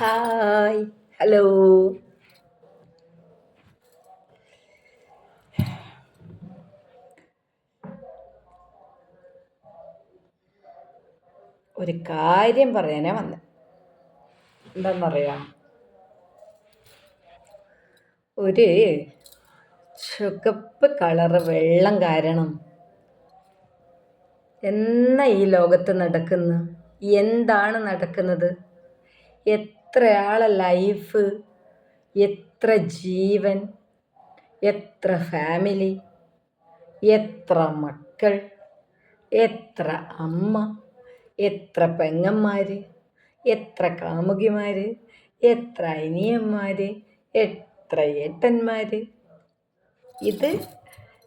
Hi hello ഒരു കാര്യം പറയാനാ വന്നെ. എന്താണെന്നറിയാം ഒരു ചുവപ്പ് കളറ് വെള്ളം കാരണം എന്ന ഈ ലോകത്ത് നടക്കുന്നു? എന്താണ് നടക്കുന്നത്? എത്ര ആളെ ലൈഫ് എത്ര ജീവൻ? എത്ര ഫാമിലി എത്ര മക്കൾ? എത്ര അമ്മ? എത്ര പെങ്ങന്മാർ എത്ര കാമുകിമാർ എത്ര അനിയന്മാർ എത്ര ഏട്ടന്മാർ ഇത്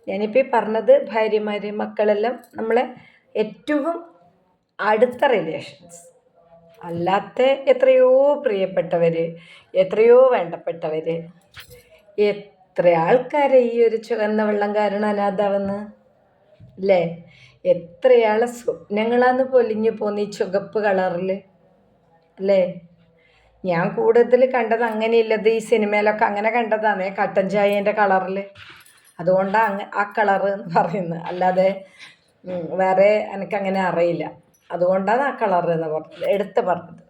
ഞാനിപ്പോൾ പറഞ്ഞത് ഭാര്യമാർ മക്കളെല്ലാം നമ്മളെ ഏറ്റവും അടുത്ത റിലേഷൻസ് അല്ലാത്ത എത്രയോ പ്രിയപ്പെട്ടവർ എത്രയോ വേണ്ടപ്പെട്ടവർ എത്ര ആൾക്കാരെ ഈ ഒരു ചുവന്ന വെള്ളം കാരണം അനാഥാവെന്ന്? അല്ലേ എത്രയാളെ സ്വപ്നങ്ങളാന്ന് പൊലിഞ്ഞു പോന്ന് ഈ ചുവപ്പ് കളറിൽ അല്ലേ ഞാൻ കൂടുതൽ കണ്ടത് അങ്ങനെയില്ലത് ഈ സിനിമയിലൊക്കെ അങ്ങനെ കണ്ടതാണ് കട്ടൻ ചായേന്റെ കളറിൽ അതുകൊണ്ടാണ് ആ കളർ എന്ന് പറയുന്നത്. അല്ലാതെ വേറെ എനിക്കങ്ങനെ അറിയില്ല. അതുകൊണ്ടാണ് ആ കളർ എന്ന് പറഞ്ഞത് എടുത്ത് പറഞ്ഞത്.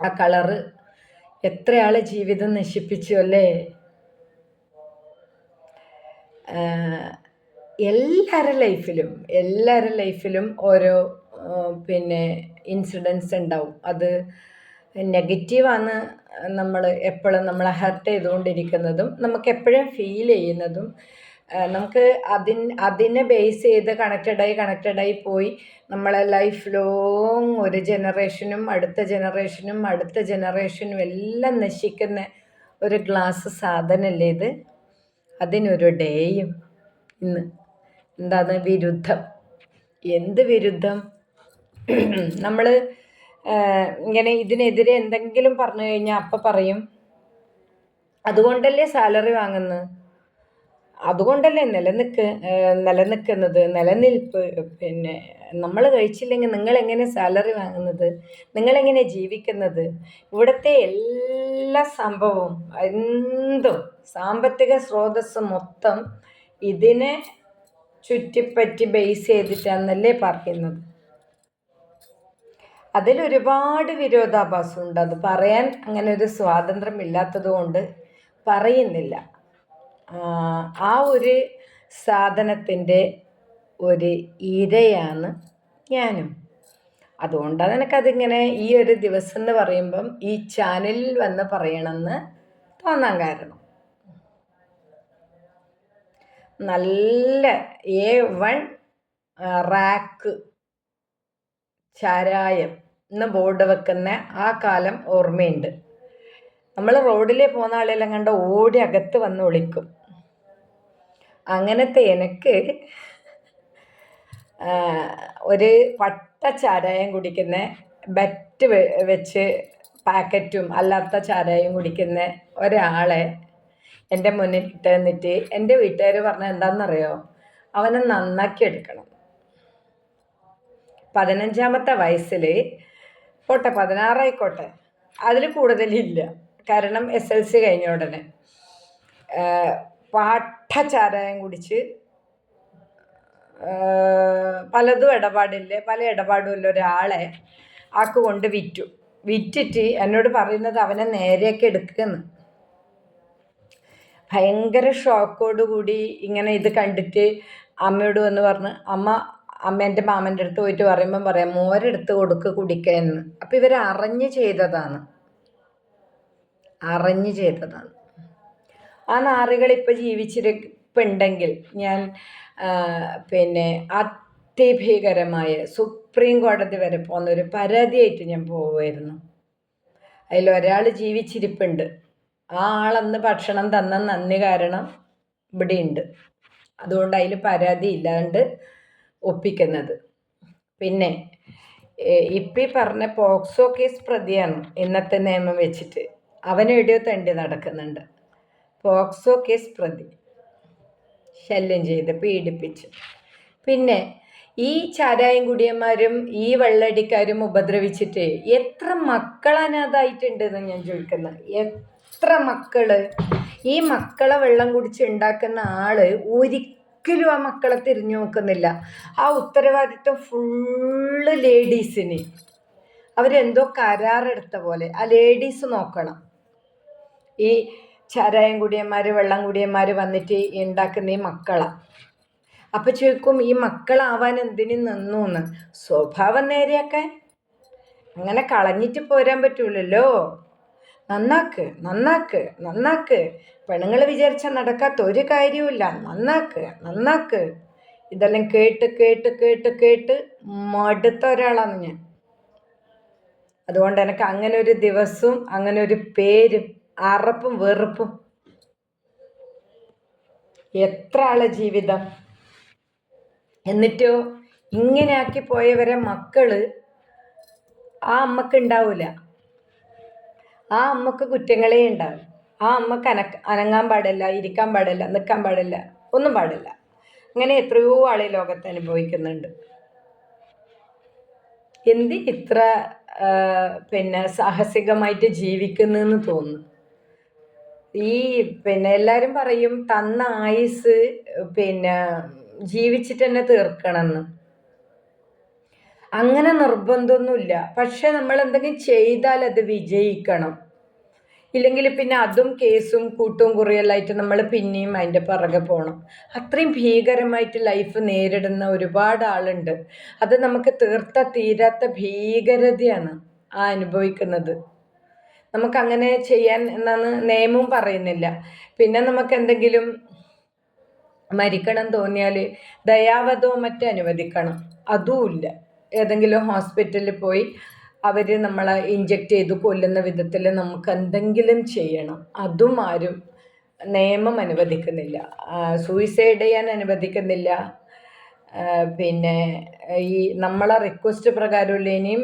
ആ കളറ് എത്രയാളെ ജീവിതം നശിപ്പിച്ചു അല്ലേ? എല്ലാവരുടെ ലൈഫിലും എല്ലാവരുടെ ലൈഫിലും ഓരോ പിന്നെ ഇൻസിഡൻസ് ഉണ്ടാവും. അത് നെഗറ്റീവാണ് നമ്മൾ എപ്പോഴും നമ്മളെ ഹർട്ട് ചെയ്തുകൊണ്ടിരിക്കുന്നതും നമുക്ക് എപ്പോഴും ഫീൽ ചെയ്യുന്നതും നമുക്ക് അതിൻ അതിനെ ബേസ് ചെയ്ത് കണക്റ്റഡായി കണക്റ്റഡായി പോയി നമ്മളെ ലൈഫ് ലോങ് ഒരു ജനറേഷനും അടുത്ത ജനറേഷനും അടുത്ത ജനറേഷനും എല്ലാം നശിക്കുന്ന ഒരു ഗ്ലാസ് സാധനമല്ലേ ഇത്? അതിനൊരു ഡേയും ഇന്ന്. എന്താണ് വിരുദ്ധം? എന്ത് വിരുദ്ധം? നമ്മൾ ഇങ്ങനെ ഇതിനെതിരെ എന്തെങ്കിലും പറഞ്ഞു കഴിഞ്ഞാൽ അപ്പം പറയും. അതുകൊണ്ടല്ലേ സാലറി വാങ്ങുന്നത്? അതുകൊണ്ടല്ലേ നിലനിൽക്ക് നിലനിൽക്കുന്നത് നിലനിൽപ്പ് പിന്നെ നമ്മൾ കഴിച്ചില്ലെങ്കിൽ നിങ്ങളെങ്ങനെ സാലറി വാങ്ങുന്നത്? നിങ്ങളെങ്ങനെ ജീവിക്കുന്നത്? ഇവിടുത്തെ എല്ലാ സംഭവവും എന്തും സാമ്പത്തിക സ്രോതസ് മൊത്തം ഇതിനെ ചുറ്റിപ്പറ്റി ബേസ് ചെയ്തിട്ടാണെന്നല്ലേ പറയുന്നത്. അതിലൊരുപാട് വിരോധാഭാസമുണ്ട്. അത് പറയാൻ അങ്ങനെ ഒരു സ്വാതന്ത്ര്യം ഇല്ലാത്തത് കൊണ്ട് പറയുന്നില്ല. ആ, ഒരു സാധനത്തിന്റെ ഒരു ഇരയാണ് ഞാനും. അതുകൊണ്ടാണ് എനിക്കതിങ്ങനെ ഈ ഒരു ദിവസം എന്ന് പറയുമ്പം ഈ ചാനലിൽ വന്ന് പറയണമെന്ന് തോന്നാൻ കാരണം. നല്ല എ വൺ റാക്ക് ചാരായം എന്ന് ബോർഡ് വെക്കുന്ന ആ കാലം ഓർമ്മയുണ്ട്. നമ്മൾ റോഡിലേ പോകുന്ന ആളെല്ലാം കണ്ട ഓടി അകത്ത് വന്ന് ഒളിക്കും. അങ്ങനത്തെ എനിക്ക് ഒരു പട്ട ചാരായം കുടിക്കുന്ന ബെറ്റ് വെച്ച് പാക്കറ്റും അല്ലാത്ത ചാരായം കുടിക്കുന്ന ഒരാളെ എന്റെ മുന്നിൽ ഇട്ട് തന്നിട്ട് എന്റെ വീട്ടുകാർ പറഞ്ഞ എന്താണെന്നറിയോ അവനെ നന്നാക്കി എടുക്കണം. പതിനഞ്ചാമത്തെ വയസ്സിൽ പോട്ടെ പതിനാറായിക്കോട്ടെ അതിൽ കൂടുതലില്ല. കാരണം എസ് എൽ സി കഴിഞ്ഞ ഉടനെ. ആഹ് പാട്ട ചാരായം കുടിച്ച് പലതും ഇടപാടില്ല പല ഇടപാടുമില്ല ഒരാളെ ആക്ക് കൊണ്ട് വിറ്റു. വിറ്റിട്ട് എന്നോട് പറയുന്നത് അവനെ നേരെയൊക്കെ എടുക്കുമെന്ന് ഭയങ്കര ഷോക്കോട് കൂടി ഇങ്ങനെ ഇത് കണ്ടിട്ട് അമ്മയോട് വന്ന് പറഞ്ഞ് അമ്മ അമ്മേന്റെ മാമന്റെ അടുത്ത് പോയിട്ട് പറയുമ്പം പറയാം മോരെടുത്ത് കൊടുക്ക് കുടിക്കാന്ന് അപ്പം ഇവർ അറിഞ്ഞ് ചെയ്തതാണ്. അറിഞ്ഞ് ചെയ്തതാണ്. ആ നാറുകൾ ഇപ്പോൾ ജീവിച്ചിരിപ്പുണ്ടെങ്കിൽ ഞാൻ പിന്നെ അതിഭീകരമായ സുപ്രീം കോടതി വരെ പോകുന്ന ഒരു പരാതിയായിട്ട് ഞാൻ പോവുമായിരുന്നു ഒരാൾ ജീവിച്ചിരിപ്പുണ്ട്. ആ ആളന്ന് ഭക്ഷണം തന്ന നന്ദി കാരണം ഇവിടെയുണ്ട്. അതുകൊണ്ട് അതിൽ പരാതി ഇല്ലാണ്ട് ഒപ്പിക്കുന്നത്. പിന്നെ ഇപ്പം ഈ പറഞ്ഞ പോക്സോ കേസ് പ്രതിയാണ് ഇന്നത്തെ നിയമം വെച്ചിട്ട്. അവൻ എവിടെയോ തണ്ടി നടക്കുന്നുണ്ട്. പോക്സോ കേസ് പ്രതി ശല്യം ചെയ്ത് പീഡിപ്പിച്ച്. പിന്നെ ഈ ചാരായം കുടിയന്മാരും ഈ വെള്ളടിക്കാരും ഉപദ്രവിച്ചിട്ട് എത്ര മക്കൾ അനാഥായിട്ടുണ്ടെന്ന് ഞാൻ ചോദിക്കുന്നത് എത്ര മക്കൾ? ഈ മക്കളെ വെള്ളം കുടിച്ച് ഉണ്ടാക്കുന്ന ആൾ ഒരിക്കലും ആ മക്കളെ തിരിഞ്ഞു നോക്കുന്നില്ല. ആ ഉത്തരവാദിത്വം ഫുള്ള് ലേഡീസിന് അവരെന്തോ കരാറെടുത്ത പോലെ ആ ലേഡീസ് നോക്കണം. ഈ ചാരായം കുടിയന്മാർ വെള്ളം കുടിയന്മാർ വന്നിട്ട് ഉണ്ടാക്കുന്ന ഈ മക്കളാണ് അപ്പം ചോദിക്കും ഈ മക്കളാവാൻ എന്തിനു നിന്നു എന്ന് സ്വഭാവം നേരെയൊക്കെ അങ്ങനെ കളഞ്ഞിട്ട് പോരാൻ പറ്റൂലല്ലോ. നന്നാക്ക് നന്നാക്ക് നന്നാക്ക്. പെണ്ണുങ്ങൾ വിചാരിച്ചാൽ നടക്കാത്ത ഒരു കാര്യവുമില്ല. നന്നാക്ക് നന്നാക്ക്. ഇതെല്ലാം കേട്ട് കേട്ട് കേട്ട് കേട്ട് മടുത്ത ഒരാളാണ് ഞാൻ. അതുകൊണ്ട് എനിക്ക് അങ്ങനെ ഒരു ദിവസവും അങ്ങനെ ഒരു പേരും അറപ്പും വെറുപ്പും. എത്ര ആളെ ജീവിതം. എന്നിട്ടോ ഇങ്ങനെ ആക്കി പോയവരെ മക്കൾ ആ അമ്മയ്ക്ക് ഉണ്ടാവില്ല ആ അമ്മയ്ക്ക് കുറ്റങ്ങളേ ഉണ്ടാവും ആ അമ്മയ്ക്ക് അനക്ക അനങ്ങാൻ പാടില്ല ഇരിക്കാൻ പാടില്ല നിൽക്കാൻ പാടില്ല ഒന്നും പാടില്ല. അങ്ങനെ എത്രയോ ആളെ ലോകത്ത് അനുഭവിക്കുന്നുണ്ട്. എന്തി ഇത്ര പിന്നെ സാഹസികമായിട്ട് ജീവിക്കുന്നെന്ന് തോന്നുന്നു. ഈ പിന്നെ എല്ലാരും പറയും തന്ന ആയുസ് പിന്നെ ജീവിച്ചിട്ട് തന്നെ തീർക്കണമെന്ന് അങ്ങനെ നിർബന്ധമൊന്നുമില്ല പക്ഷെ നമ്മൾ എന്തെങ്കിലും ചെയ്താൽ അത് വിജയിക്കണം. ഇല്ലെങ്കിൽ പിന്നെ അതും കേസും കൂട്ടും കുറിയല്ലായിട്ട് നമ്മൾ പിന്നെയും അതിന്റെ പിറകെ പോകണം അത്രയും ഭീകരമായിട്ട് ലൈഫ് നേരിടുന്ന ഒരുപാട് ആളുണ്ട്. അത് നമുക്ക് തീർത്ത തീരാത്ത ഭീകരതയാണ് ആ അനുഭവിക്കുന്നത്. നമുക്കങ്ങനെ ചെയ്യാൻ എന്നാണ് നിയമവും പറയുന്നില്ല. പിന്നെ നമുക്ക് എന്തെങ്കിലും മരിക്കണം തോന്നിയാൽ ദയാവധോ മറ്റും അനുവദിക്കണം. അതുമില്ല ഏതെങ്കിലും ഹോസ്പിറ്റലിൽ പോയി അവർ നമ്മളെ ഇഞ്ചെക്റ്റ് ചെയ്ത് കൊല്ലുന്ന വിധത്തിൽ നമുക്ക് എന്തെങ്കിലും ചെയ്യണം. അതും ആരും നിയമം അനുവദിക്കുന്നില്ല. സൂയിസൈഡ് ചെയ്യാൻ അനുവദിക്കുന്നില്ല. പിന്നെ ഈ നമ്മളെ റിക്വസ്റ്റ് പ്രകാരമുള്ള ഇനിയും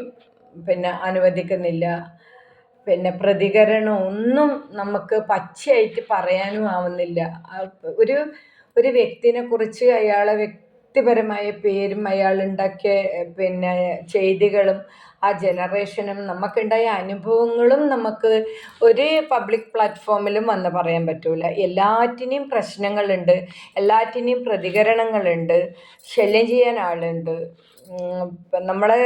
പിന്നെ അനുവദിക്കുന്നില്ല. പിന്നെ പ്രതികരണം ഒന്നും നമുക്ക് പച്ചയായിട്ട് പറയാനും ആവുന്നില്ല. ഒരു ഒരു വ്യക്തിനെ കുറിച്ച് അയാളെ വ്യക്തിപരമായ പേരും അയാളുണ്ടാക്കിയ പിന്നെ ചെയ്തികളും ആ ജനറേഷനും നമുക്കുണ്ടായ അനുഭവങ്ങളും നമുക്ക് ഒരു പബ്ലിക് പ്ലാറ്റ്ഫോമിലും വന്ന് പറയാൻ പറ്റൂല. എല്ലാറ്റിനെയും പ്രശ്നങ്ങളുണ്ട് എല്ലാറ്റിനെയും പ്രതികരണങ്ങളുണ്ട് ശല്യം ചെയ്യാൻ ആളുണ്ട്. നമ്മളെ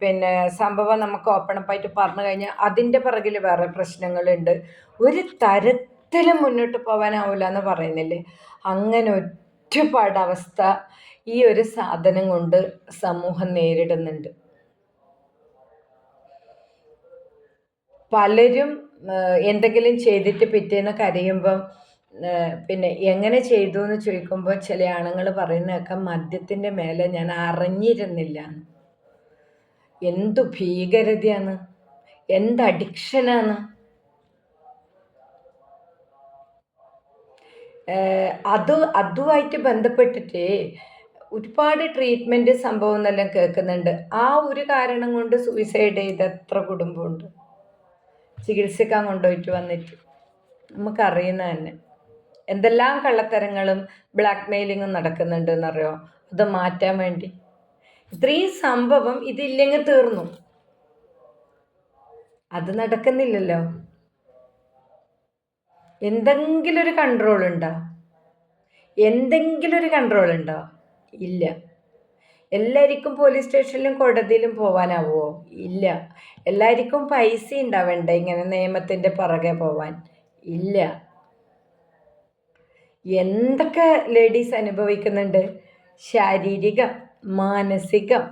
പിന്നെ സംഭവം നമുക്ക് ഓപ്പൺ അപ്പായിട്ട് പറഞ്ഞു കഴിഞ്ഞാൽ അതിന്റെ പിറകിൽ വേറെ പ്രശ്നങ്ങളുണ്ട്. ഒരു തരത്തിലും മുന്നോട്ട് പോകാനാവില്ല എന്ന് പറയുന്നില്ലേ? അങ്ങനെ ഒരുപാട് അവസ്ഥ ഈ ഒരു സാധനം കൊണ്ട് സമൂഹം നേരിടുന്നുണ്ട്. പലരും എന്തെങ്കിലും ചെയ്തിട്ട് പിറ്റേന്ന് കരയുമ്പം പിന്നെ എങ്ങനെ ചെയ്തു എന്ന് ചോദിക്കുമ്പോൾ ചില ആണുങ്ങൾ പറയുന്നതൊക്കെ മദ്യത്തിന്റെ മേലെ ഞാൻ അറിഞ്ഞിരുന്നില്ല. എന്തു ഭീകരതയാണ് എന്ത് അഡിക്ഷനാണ്. അത് അതുമായിട്ട് ബന്ധപ്പെട്ടിട്ട് ഒരുപാട് ട്രീറ്റ്മെന്റ് സംഭവം എന്നെല്ലാം കേൾക്കുന്നുണ്ട്. ആ ഒരു കാരണം കൊണ്ട് സൂയിസൈഡ് ചെയ്ത എത്ര കുടുംബമുണ്ട്. ചികിത്സിക്കാൻ കൊണ്ടുപോയിട്ട് വന്നിട്ട്. നമുക്കറിയുന്ന തന്നെ. എന്തെല്ലാം കള്ളത്തരങ്ങളും ബ്ലാക്ക് മെയിലിങ്ങും നടക്കുന്നുണ്ടെന്നറിയോ? അത് മാറ്റാൻ വേണ്ടി. ഇത്രയും സംഭവം ഇതില്ലെങ്കിൽ തീർന്നു. അത് നടക്കുന്നില്ലല്ലോ. എന്തെങ്കിലും ഒരു കൺട്രോൾ ഉണ്ടോ? എന്തെങ്കിലും ഒരു കൺട്രോൾ ഉണ്ടോ? ഇല്ല. എല്ലാവർക്കും പോലീസ് സ്റ്റേഷനിലും കോടതിയിലും പോവാനാവുമോ ഇല്ല. എല്ലാവർക്കും പൈസ ഉണ്ടാവണ്ടേ ഇങ്ങനെ നിയമത്തിന്റെ പുറകെ പോവാൻ? ഇല്ല. എന്തൊക്കെ ലേഡീസ് അനുഭവിക്കുന്നുണ്ട്? ശാരീരികം മാനസികം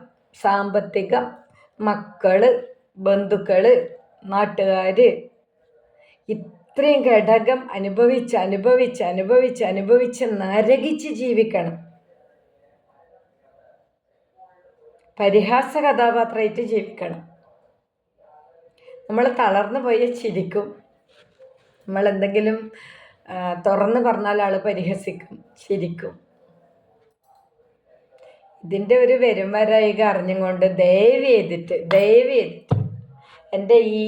സാമ്പത്തികം മക്കൾ ബന്ധുക്കൾ നാട്ടുകാർ ഇത്രയും ഘടകം അനുഭവിച്ച് അനുഭവിച്ച് അനുഭവിച്ച് അനുഭവിച്ച് നരകിച്ച് ജീവിക്കണം. പരിഹാസ കഥാപാത്രമായിട്ട് ജീവിക്കണം. നമ്മൾ തളർന്നു പോയ ചിരിക്കും. നമ്മൾ എന്തെങ്കിലും തുറന്ന് പറഞ്ഞാൽ ആൾ പരിഹസിക്കും ചിരിക്കും. ഇതിന്റെ ഒരു വരുംവരായിക അറിഞ്ഞുകൊണ്ട് അറിഞ്ഞും കൊണ്ട് ദയവ് ചെയ്തിട്ട് ദയവ് ചെയ്തിട്ട് എന്റെ ഈ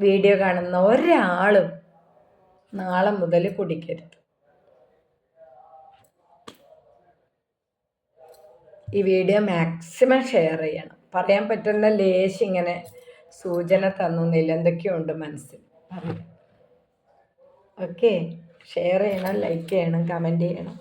വീഡിയോ കാണുന്ന ഒരാളും നാളെ മുതൽ കുടിക്കരുത്. ഈ വീഡിയോ മാക്സിമം ഷെയർ ചെയ്യണം. പറയാൻ പറ്റുന്ന ലേശം ഇങ്ങനെ സൂചന തന്നൊന്നില്ല. എന്തൊക്കെയുണ്ട് മനസ്സിൽ? ഓക്കെ. ഷെയർ ചെയ്യണം ലൈക്ക് ചെയ്യണം കമന്റ് ചെയ്യണം.